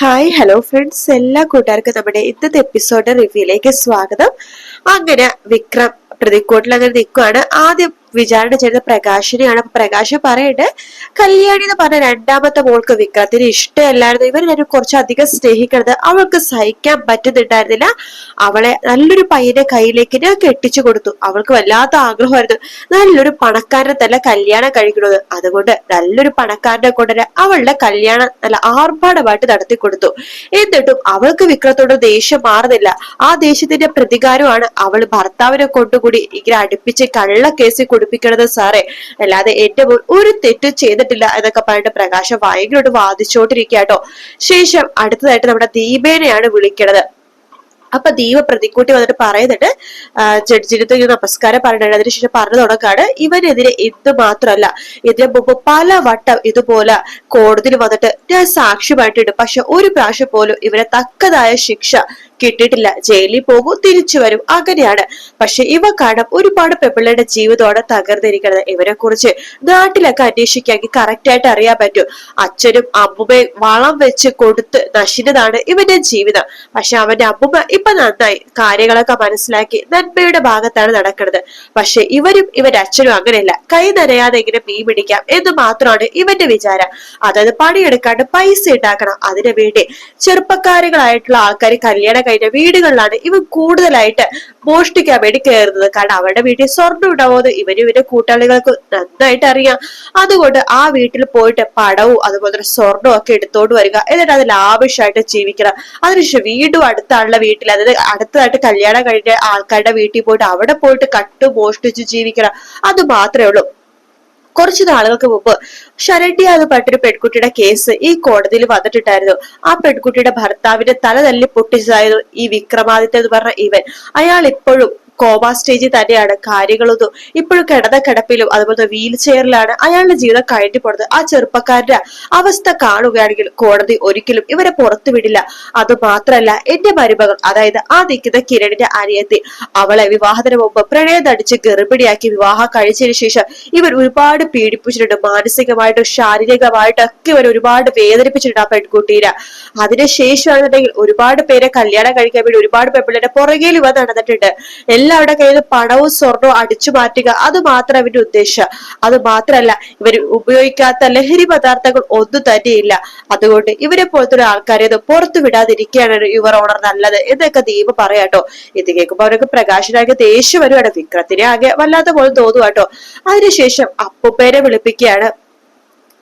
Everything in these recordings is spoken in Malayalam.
ഹായ് ഹലോ ഫ്രണ്ട്സ് എല്ലാ കൂട്ടുകാർക്കും നമ്മുടെ ഇന്നത്തെ എപ്പിസോഡ് റിവ്യൂയിലേക്ക് സ്വാഗതം. അങ്ങനെ വിക്രം പ്രതിക്കൂട്ടിൽ അങ്ങനെ നിൽക്കുവാണ്. ആദ്യം വിചാരണ ചെയ്ത പ്രകാശിനെയാണ്. അപ്പൊ പ്രകാശ് പറയട്ടെ കല്യാണി എന്ന് പറഞ്ഞ രണ്ടാമത്തെ മോൾക്ക് വിക്രത്തിന് ഇഷ്ടമല്ലായിരുന്നു. ഞാൻ കുറച്ചധികം സ്നേഹിക്കണത് അവൾക്ക് സഹിക്കാൻ പറ്റുന്നുണ്ടായിരുന്നില്ല. അവളെ നല്ലൊരു പയ്യന്റെ കയ്യിലേക്ക് ഞാൻ കെട്ടിച്ചു കൊടുത്തു. അവൾക്ക് വല്ലാത്ത ആഗ്രഹമായിരുന്നു. നല്ലൊരു പണക്കാരനെ തന്നെ കല്യാണം കഴിക്കണത്. അതുകൊണ്ട് നല്ലൊരു പണക്കാരനെ കൊണ്ടുവരെ അവളുടെ കല്യാണം നല്ല ആർഭാടമായിട്ട് നടത്തി കൊടുത്തു. എന്നിട്ടും അവൾക്ക് വിക്രത്തോട് ദേഷ്യം മാറുന്നില്ല. ആ ദേഷ്യത്തിന്റെ പ്രതികാരമാണ് അവൾ ഭർത്താവിനെ കൊണ്ടുകൂടി ഇങ്ങനെ അടുപ്പിച്ച് കള്ള കേസിൽ കൊടുപ്പിക്കണത് സാറേ. അല്ലാതെ എന്റെ പോൽ ഒരു തെറ്റും ചെയ്തിട്ടില്ല എന്നൊക്കെ പറഞ്ഞിട്ട് പ്രകാശം ഭയങ്കരമായിട്ട് വാദിച്ചോണ്ടിരിക്കുക കേട്ടോ ശേഷം അടുത്തതായിട്ട് നമ്മുടെ ദീപേനെയാണ് വിളിക്കണത്. അപ്പൊ ദീപ പ്രതിക്കൂട്ടി വന്നിട്ട് പറയുന്നുണ്ട് ജഡ്ജിനത്ത് നമസ്കാരം പറഞ്ഞിട്ടുണ്ട്. അതിനുശേഷം പറഞ്ഞു തുടങ്ങാണ് ഇവനെതിരെ ഇത് മാത്രമല്ല ഇതിന് മുമ്പ് പല വട്ടം ഇതുപോലെ കോടതിയിൽ വന്നിട്ട് ഞാൻ സാക്ഷ്യമായിട്ടുണ്ട്. പക്ഷെ ഒരു പ്രാവശ്യം പോലും ഇവരെ തക്കതായ ശിക്ഷ കിട്ടിയിട്ടില്ല. ജയിലിൽ പോകും തിരിച്ചു വരും. അങ്ങനെയാണ്. പക്ഷെ ഇവ കാണാൻ ഒരുപാട് പെപ്പിള്ളയുടെ ജീവിതമാണ് തകർന്നിരിക്കുന്നത്. ഇവരെ കുറിച്ച് നാട്ടിലൊക്കെ അന്വേഷിക്കാമെങ്കിൽ കറക്റ്റ് ആയിട്ട് അറിയാൻ പറ്റും. അച്ഛനും അമ്മുമ്മയും വളം വെച്ച് കൊടുത്ത് നശിച്ചതാണ് ഇവന്റെ ജീവിതം. പക്ഷെ അവന്റെ അമ്മുമ്മ ഇപ്പൊ നന്നായി. കാര്യങ്ങളൊക്കെ മനസ്സിലാക്കി നന്മയുടെ ഭാഗത്താണ് നടക്കുന്നത്. പക്ഷെ ഇവരും ഇവന്റെ അച്ഛനും അങ്ങനെയല്ല. കൈ നനയാതെ എങ്ങനെ മീൻ പിടിക്കാം എന്ന് മാത്രമാണ് ഇവന്റെ വിചാരം. അതായത് പണിയെടുക്കാണ്ട് പൈസ ഉണ്ടാക്കണം. അതിനു വേണ്ടി ചെറുപ്പക്കാരുകളായിട്ടുള്ള ആൾക്കാർ കല്യാണം കഴിഞ്ഞ വീടുകളിലാണ് ഇവർ കൂടുതലായിട്ട് മോഷ്ടിക്കാൻ വേണ്ടി കയറുന്നത്. കാരണം അവരുടെ വീട്ടിൽ സ്വർണം ഉണ്ടാവുന്നത് ഇവർ ഇവരുടെ കൂട്ടാളികൾക്ക് നന്നായിട്ട് അറിയാം. അതുകൊണ്ട് ആ വീട്ടിൽ പോയിട്ട് പടവും അതുപോലെ തന്നെ സ്വർണവും ഒക്കെ എടുത്തോണ്ട് വരിക. എന്നിട്ട് അതിൽ ആവശ്യമായിട്ട് ജീവിക്കണം. അതിനുശേഷം വീണ്ടും അടുത്ത ആളുടെ വീട്ടിൽ അതായത് അടുത്തതായിട്ട് കല്യാണം കഴിഞ്ഞ ആൾക്കാരുടെ വീട്ടിൽ പോയിട്ട് അവിടെ പോയിട്ട് കട്ടു മോഷ്ടിച്ച് ജീവിക്കണം. അത് മാത്രമേ ഉള്ളൂ. കുറച്ചു നാളുകൾക്ക് മുമ്പ് ശരണ്യ എന്ന് പറഞ്ഞൊരു പെൺകുട്ടിയുടെ കേസ് ഈ കോടതിയിൽ വന്നിട്ടുണ്ടായിരുന്നു. ആ പെൺകുട്ടിയുടെ ഭർത്താവിന്റെ തല തല്ലി പൊട്ടിച്ചതായിരുന്നു ഈ വിക്രമാദിത്യ എന്ന് പറഞ്ഞ ഇവൻ. അയാൾ ഇപ്പോഴും കോമ സ്റ്റേജിൽ തന്നെയാണ് കാര്യങ്ങളൊന്നും ഇപ്പോഴും കിടന്ന കിടപ്പിലും അതുപോലെ വീൽ ചെയറിലാണ് അയാളുടെ ജീവിതം കഴിഞ്ഞു പോണത്. ആ ചെറുപ്പക്കാരുടെ അവസ്ഥ കാണുകയാണെങ്കിൽ കോടതി ഒരിക്കലും ഇവരെ പുറത്തു വിടില്ല. അത് മാത്രല്ല എന്റെ മരുമകൾ അതായത് ആ നിൽക്കുന്ന കിരണിന്റെ അനിയത്തി അവളെ വിവാഹത്തിന് മുമ്പ് പ്രണയം തടിച്ച് ഗർഭിണിയാക്കി വിവാഹം കഴിച്ചതിന് ശേഷം ഇവർ ഒരുപാട് പീഡിപ്പിച്ചിട്ടുണ്ട്. മാനസികമായിട്ടും ശാരീരികമായിട്ടും ഒക്കെ ഇവർ ഒരുപാട് വേദനിപ്പിച്ചിട്ടുണ്ട് ആ പെൺകുട്ടീനെ. അതിനുശേഷമാണെന്നുണ്ടെങ്കിൽ ഒരുപാട് പേരെ കല്യാണം കഴിക്കാൻ വേണ്ടി ഒരുപാട് പെൺപിള്ളേരെ പുറകെ ഇവ നടന്നിട്ടുണ്ട്. എല്ലാവരുടെ കയ്യിൽ പണവും സ്വർണവും അടിച്ചു മാറ്റുക. അത് മാത്രം അവരുടെ ഉദ്ദേശം. അത് മാത്രമല്ല ഇവർ ഉപയോഗിക്കാത്ത ലഹരി പദാർത്ഥങ്ങൾ ഒന്നും തന്നെയില്ല. അതുകൊണ്ട് ഇവരെ പോലത്തെ ആൾക്കാരെ അത് പുറത്തു വിടാതിരിക്കുകയാണ് യുവർ ഓണർ നല്ലത് എന്നൊക്കെ ദീപ പറയാട്ടോ ഇത് കേൾക്കുമ്പോ അവരൊക്കെ പ്രകാശനാകെ ദേഷ്യം വരുവാണ്. വിക്രത്തിനെ ആകെ വല്ലാത്ത പോലെ തോന്നുവാട്ടോ അതിനുശേഷം അപ്പുപ്പേരെ വിളിപ്പിക്കുകയാണ്.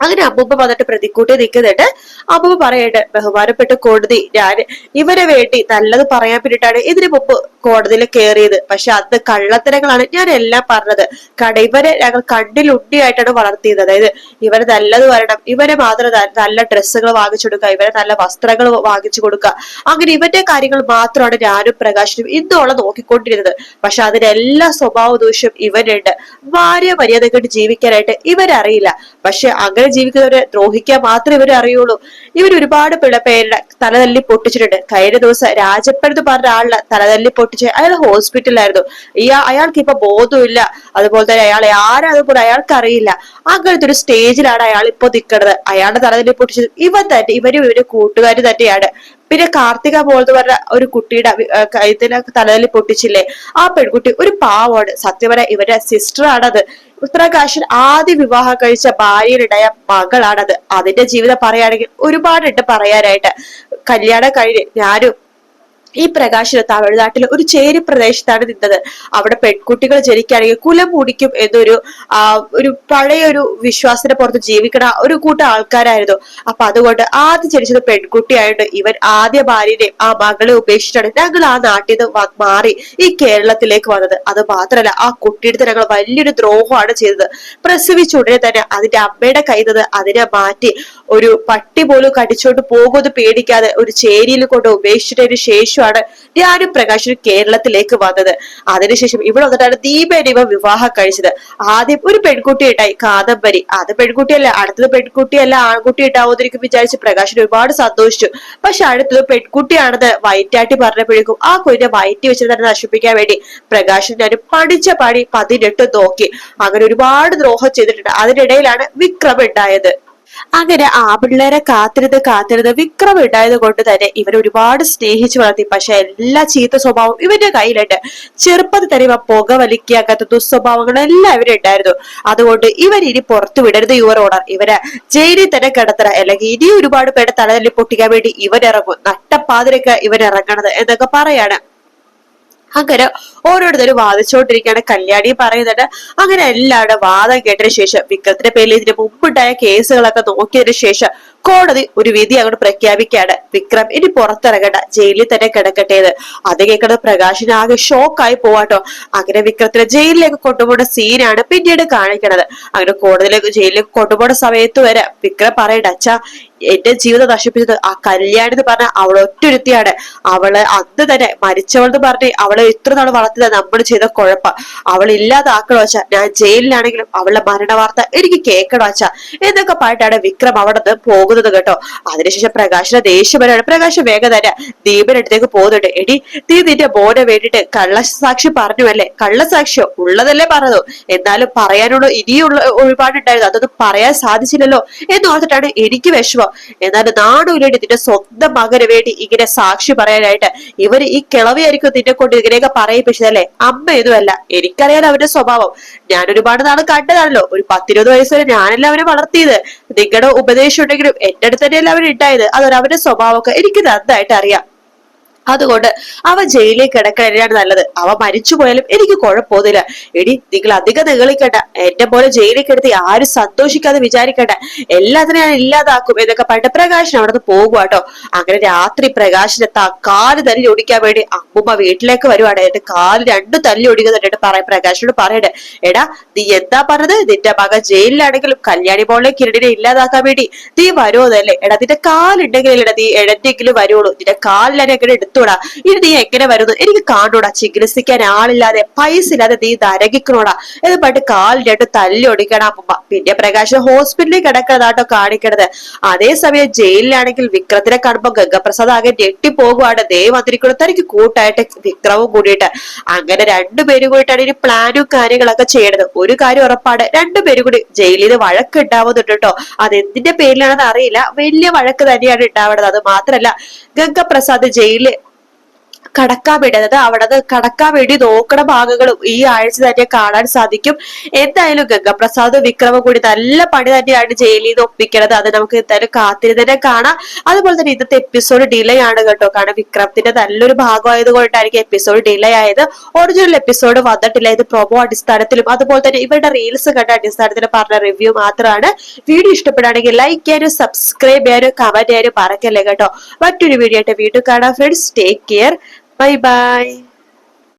അങ്ങനെ അബൂബ വന്നിട്ട് പ്രതിക്കൂട്ടി നിൽക്കുന്നുണ്ട് അബൂബ പറയട്ടെ ബഹുമാനപ്പെട്ട കോടതി ഞാൻ ഇവരെ വേണ്ടി നല്ലത് പറയാൻ വേണ്ടിയിട്ടാണ് ഇതിനു മുമ്പ് കോടതിയിൽ കയറിയത്. പക്ഷെ അത് കള്ളത്തരങ്ങളാണ് ഞാൻ എല്ലാം പറഞ്ഞത്. കട ഇവരെ ഞങ്ങൾ കണ്ണിലുണ്ടിയായിട്ടാണ് വളർത്തിയത്. അതായത് ഇവരെ നല്ലത് വരണം ഇവരെ മാത്രം നല്ല ഡ്രസ്സുകൾ വാങ്ങിച്ചു കൊടുക്കുക ഇവരെ നല്ല വസ്ത്രങ്ങൾ വാങ്ങിച്ചു കൊടുക്കുക. അങ്ങനെ ഇവന്റെ കാര്യങ്ങൾ മാത്രമാണ് ഞാനും പ്രകാശനും ഇന്നോളം നോക്കിക്കൊണ്ടിരുന്നത്. പക്ഷെ അതിനെല്ലാ സ്വഭാവ ദൂഷ്യം ഇവനുണ്ട്. ഭാര്യ കണ്ട് ജീവിക്കാനായിട്ട് ഇവരറിയില്ല. പക്ഷെ അങ്ങനെ ജീവിക്കുന്നവരെ ദ്രോഹിക്കാൻ മാത്രമേ ഇവരെ അറിയുള്ളൂ. ഇവർ ഒരുപാട് പേരുടെ തലതല്ലി പൊട്ടിച്ചിട്ടുണ്ട്. കഴിഞ്ഞ ദിവസം രാജപ്പെടുത്ത് പറഞ്ഞ ആളിനെ തലതല്ലി പൊട്ടിച്ച് അയാൾ ഹോസ്പിറ്റലിലായിരുന്നു. ഇയാ അയാൾക്ക് ഇപ്പൊ ബോധമില്ല അതുപോലെ തന്നെ അയാൾ ആരാന്ന് പോലും അയാൾക്ക് അറിയില്ല. അങ്ങനത്തെ ഒരു സ്റ്റേജിലാണ് അയാൾ ഇപ്പൊ നിൽക്കുന്നത്. അയാളുടെ തലതല്ലി പൊട്ടിച്ചത് ഇവൻ തന്നെ ഇവരും ഇവരുടെ കൂട്ടുകാർ തന്നെയാണ്. പിന്നെ കാർത്തിക പോലത്തെ പറഞ്ഞ ഒരു കുട്ടിയുടെ കൈത്തിന് തലയിൽ പൊട്ടിച്ചില്ലേ? ആ പെൺകുട്ടി ഒരു പാവാണ് സത്യം പറഞ്ഞാൽ ഇവരുടെ സിസ്റ്റർ ആണത്. ഉത്തരാകാശൻ ആദ്യ വിവാഹം കഴിച്ച ഭാര്യയിലുണ്ടായ മകളാണത്. അതിന്റെ ജീവിതം പറയുകയാണെങ്കിൽ ഒരുപാടുണ്ട് പറയാനായിട്ട്. കല്യാണം കഴിഞ്ഞ് ഞാനും ഈ പ്രകാശിന് തമിഴ്നാട്ടിലെ ഒരു ചേരി പ്രദേശത്താണ് നിന്നത്. അവിടെ പെൺകുട്ടികൾ ജനിക്കുകയാണെങ്കിൽ കുലം മുടിക്കും എന്നൊരു ഒരു പഴയ ഒരു വിശ്വാസത്തിന് പുറത്ത് ജീവിക്കണ ഒരു കൂട്ടം ആൾക്കാരായിരുന്നു. അപ്പൊ അതുകൊണ്ട് ആദ്യം ജനിച്ചത് പെൺകുട്ടിയായിട്ട് ഇവൻ ആദ്യ ഭാര്യനെ ആ മകളെ ഉപേക്ഷിച്ചാണ് ഞങ്ങൾ ആ നാട്ടിൽ നിന്ന് മാറി ഈ കേരളത്തിലേക്ക് വന്നത്. അത് മാത്രമല്ല ആ കുട്ടിയുടെ ഞങ്ങൾ വലിയൊരു ദ്രോഹമാണ് ചെയ്തത്. പ്രസവിച്ച ഉടനെ തന്നെ അതിന്റെ അമ്മയുടെ നിന്ന് അതിനെ മാറ്റി ഒരു പട്ടി പോലും കടിച്ചോണ്ട് പോകുമെന്ന് പേടിക്കാതെ ഒരു ചേരിയിൽ കൊണ്ട് ഉപേക്ഷിച്ചതിന് ശേഷമാണ് ഞാനും പ്രകാശനും കേരളത്തിലേക്ക് വന്നത്. അതിനുശേഷം ഇവിടെ വന്നിട്ടാണ് ദീപേനെ ഇവ വിവാഹം കഴിച്ചത്. ആദ്യം ഒരു പെൺകുട്ടി ഉണ്ടായി കാദംബരി. അത് പെൺകുട്ടിയല്ല അടുത്തത് പെൺകുട്ടിയല്ല ആൺകുട്ടി ഉണ്ടാവുന്നതിരിക്കും വിചാരിച്ച് പ്രകാശൻ ഒരുപാട് സന്തോഷിച്ചു. പക്ഷെ അടുത്തത് പെൺകുട്ടിയാണെന്ന് വയറ്റാട്ടി പറഞ്ഞപ്പോഴേക്കും ആ കുഞ്ഞിനെ വയറ്റി വെച്ച് തന്നെ നശിപ്പിക്കാൻ വേണ്ടി പ്രകാശൻ ഞാൻ പഠിച്ച പാടി പതിനെട്ട് നോക്കി. അങ്ങനെ ഒരുപാട് ദ്രോഹം ചെയ്തിട്ടുണ്ട്. അതിനിടയിലാണ് വിക്രം ഉണ്ടായത്. അങ്ങനെ ആ പിള്ളേരെ കാത്തിരുന്ന് കാത്തിരുന്ന് വിക്രം ഉണ്ടായത് കൊണ്ട് തന്നെ ഇവർ ഒരുപാട് സ്നേഹിച്ചു വളർത്തി. പക്ഷെ എല്ലാ ചീത്ത സ്വഭാവവും ഇവന്റെ കയ്യിലുണ്ട്. ചെറുപ്പത്തിൽ തന്നെ പുക വലിക്കാത്ത ദുസ്വഭാവങ്ങളെല്ലാം ഇവരുണ്ടായിരുന്നു അതുകൊണ്ട് ഇവർ ഇനി പുറത്തു വിടരുത് യുവർ ഓണർ. ഇവരെ ജയിലിൽ തന്നെ കിടത്തറ അല്ലെങ്കിൽ ഇനി ഒരുപാട് പേരുടെ തലതല്ലി പൊട്ടിക്കാൻ വേണ്ടി ഇവരിറങ്ങും നട്ടപ്പാതിരൊക്കെ ഇവരിറങ്ങണത് എന്നൊക്കെ പറയാണ്. അങ്ങനെ ഓരോരുത്തരും വാദിച്ചുകൊണ്ടിരിക്കുകയാണ് കല്യാണി പറയുന്നുണ്ട് അങ്ങനെ എല്ലാവരുടെ വാദം കേട്ടതിന് ശേഷം വിക്രത്തിന്റെ പേരിൽ ഇതിന് മുമ്പുണ്ടായ കേസുകളൊക്കെ നോക്കിയതിനു ശേഷം കോടതി ഒരു വിധി അങ്ങോട്ട് പ്രഖ്യാപിക്കുകയാണ്. വിക്രം ഇനി പുറത്തിറങ്ങണ്ട ജയിലിൽ തന്നെ കിടക്കട്ടേത് അത് കേൾക്കുന്നത് പ്രകാശിന് ആകെ ഷോക്കായി പോവാട്ടോ അങ്ങനെ വിക്രത്തിനെ ജയിലിലേക്ക് കൊണ്ടുപോകുന്ന സീനാണ് പിന്നീട് കാണിക്കണത്. അങ്ങനെ കോടതിയിലേക്ക് ജയിലിലേക്ക് കൊണ്ടുപോകുന്ന സമയത്ത് വരെ വിക്രം പറയണ്ട അച്ഛാ എന്റെ ജീവിതം നശിപ്പിച്ചത് ആ കല്യാണി എന്ന് പറഞ്ഞ അവൾ ഒറ്റൊരുത്തിയാണ്. അവൾ അന്ന് തന്നെ മരിച്ചവളെന്ന് പറഞ്ഞ് അവളെ ഇത്ര നാൾ വളർത്തിയത് നമ്മൾ ചെയ്ത കുഴപ്പം. അവൾ ഇല്ലാതാക്കണോ വെച്ചാ ഞാൻ ജയിലിലാണെങ്കിലും അവളുടെ മരണ വാർത്ത എനിക്ക് കേൾക്കണോ വെച്ചാ എന്നൊക്കെ പറഞ്ഞിട്ടാണ് വിക്രം അവിടെ നിന്ന് പോകുന്നത് കേട്ടോ. അതിനുശേഷം പ്രകാശിനെ ദേഷ്യം വരാണ്. പ്രകാശ് വേഗം തന്നെ ദീപനടുത്തേക്ക് പോകുന്നുണ്ട്. എടി നീ നിന്റെ മോനെ വേണ്ടിട്ട് കള്ളസാക്ഷി പറഞ്ഞുവല്ലേ കള്ളസാക്ഷിയോ? ഉള്ളതല്ലേ പറഞ്ഞു എന്നാലും പറയാനുള്ള ഇനിയുള്ള ഒരുപാടുണ്ടായിരുന്നു അതൊന്നും പറയാൻ സാധിച്ചില്ലല്ലോ എന്ന് ഓർത്തിട്ടാണ് എനിക്ക് വിഷമം. എന്നാലും നാടുവിനേണ്ടി നിന്റെ സ്വന്തം മകന് വേണ്ടി ഇങ്ങനെ സാക്ഷി പറയാനായിട്ട് ഇവർ ഈ കിളവിയായിരിക്കും നിന്നെ കൊണ്ട് ഇങ്ങനെയൊക്കെ പറയിപ്പിച്ചതല്ലേ? അമ്മ ഇതുമല്ല എനിക്കറിയാൻ അവന്റെ സ്വഭാവം. ഞാൻ ഒരുപാട് നാൾ കണ്ടതാണല്ലോ. ഒരു പത്തിരുപത് വയസ്സ് വരെ ഞാനല്ല അവനെ വളർത്തിയത്. നിങ്ങളുടെ ഉപദേശം ഉണ്ടെങ്കിലും എന്റെ അടുത്ത് തന്നെയല്ല അവർ ഉണ്ടായത് അതൊരു അവരുടെ സ്വഭാവമൊക്കെ എനിക്ക് നന്നായിട്ട് അറിയാം. അതുകൊണ്ട് അവ ജയിലിൽ കിടക്കാനാണ് നല്ലത്. അവ മരിച്ചു പോയാലും എനിക്ക് കുഴപ്പമൊന്നുമില്ല. എടി നിങ്ങൾ അധികം നിഗളിക്കണ്ട. എന്റെ പോലെ ജയിലിൽ കിടത്തി ആരും സന്തോഷിക്കാതെ വിചാരിക്കണ്ട. എല്ലാത്തിനും ഞാൻ ഇല്ലാതാക്കും എന്നൊക്കെ പറഞ്ഞിട്ട് പ്രകാശൻ അവിടെ നിന്ന് അങ്ങനെ രാത്രി പ്രകാശിനെ താ കാൽ തല്ലി ഒടിക്കാൻ വേണ്ടി അമ്മുമ്മ വീട്ടിലേക്ക് വരുവാണ്. എന്റെ കാൽ രണ്ടും തല്ലി ഒടിക്കുന്നുണ്ട് പറയാം പ്രകാശിനോട് പറയട്ടെ. എടാ നീ എന്താ പറഞ്ഞത്? നിന്റെ മകൻ ജയിലിലാണെങ്കിലും കല്യാണി പോലെ കിരടിനെ ഇല്ലാതാക്കാൻ വേണ്ടി നീ വരുമോന്നല്ലേ എടാ നിന്റെ കാലുണ്ടെങ്കിലേ നീ എഴന്റെങ്കിലും വരുവുള്ളൂ നിന്റെ കാലിലെ എങ്ങനെ എടുത്തോടാ ഇനി നീ എങ്ങനെ വരുന്നു? എനിക്ക് കാണൂടാ ചികിത്സിക്കാൻ ആളില്ലാതെ പൈസ ഇല്ലാതെ നീ നരകിക്കണോടാ എന്ന് പറഞ്ഞിട്ട് കാലിൽ രണ്ട് തല്ലി ഒടിക്കണം അമ്മ പിന്നെ പ്രകാശ് ഹോസ്പിറ്റലിൽ കിടക്കുന്നതാട്ടോ കാണിക്കണത്. അതേസമയം ജയിലിലാണെങ്കിൽ വിക്രത്തിനെ കാണുമ്പോ ഗംഗപ്രസാദ് ആകെ ഞെട്ടിപ്പോകുവാണ്. ദേ വന്നിരിക്കുന്നത് തനിക്ക് കൂട്ടായിട്ട് വിക്രവും കൂടിയിട്ട്. അങ്ങനെ രണ്ടുപേരും കൂടിയിട്ടാണ് ഇനി പ്ലാനും കാര്യങ്ങളൊക്കെ ചെയ്യണത്. ഒരു കാര്യം ഉറപ്പാണ്. രണ്ടുപേരും കൂടി ജയിലിൽ നിന്ന് വഴക്ക് ഉണ്ടാവുന്നുണ്ട് കേട്ടോ. അത് എന്തിന്റെ പേരിലാണെന്ന് അറിയില്ല. വലിയ വഴക്ക് തന്നെയാണ് ഉണ്ടാവുന്നത്. അത് മാത്രല്ല ഗംഗപ്രസാദ് ജയിലിൽ അതായത് അവിടെ കടക്കാൻ വേണ്ടി നോക്കണ ഭാഗങ്ങളും ഈ ആഴ്ച തന്നെ കാണാൻ സാധിക്കും. എന്തായാലും ഗംഗപ്രസാദ് വിക്രമം കൂടി നല്ല പണി തന്നെയാണ് ജയിലിൽ നിന്ന് ഒപ്പിക്കണത് അത് നമുക്ക് എന്തായാലും കാത്തിരുന്ന് തന്നെ കാണാം. അതുപോലെ തന്നെ ഇന്നത്തെ എപ്പിസോഡ് ഡിലേ ആണ് കേട്ടോ. കാരണം വിക്രമത്തിന്റെ നല്ലൊരു ഭാഗമായത് കൊണ്ടായിരിക്കും എപ്പിസോഡ് ഡിലേ ആയത്. ഒറിജിനൽ എപ്പിസോഡ് വന്നിട്ടില്ല. ഇത് പ്രൊമോ അടിസ്ഥാനത്തിലും അതുപോലെ തന്നെ ഇവരുടെ റീൽസ് കണ്ട അടിസ്ഥാനത്തിൽ പറഞ്ഞ റിവ്യൂ മാത്രമാണ്. വീഡിയോ ഇഷ്ടപ്പെടുകയാണെങ്കിൽ ലൈക്ക് ചെയ്യാനും സബ്സ്ക്രൈബ് ചെയ്യാനും കമന്റ് ചെയ്യാനും മറക്കല്ലേ കേട്ടോ. മറ്റൊരു വീഡിയോ ആയിട്ട് വീണ്ടും കാണാം. Friends take care Bye-bye.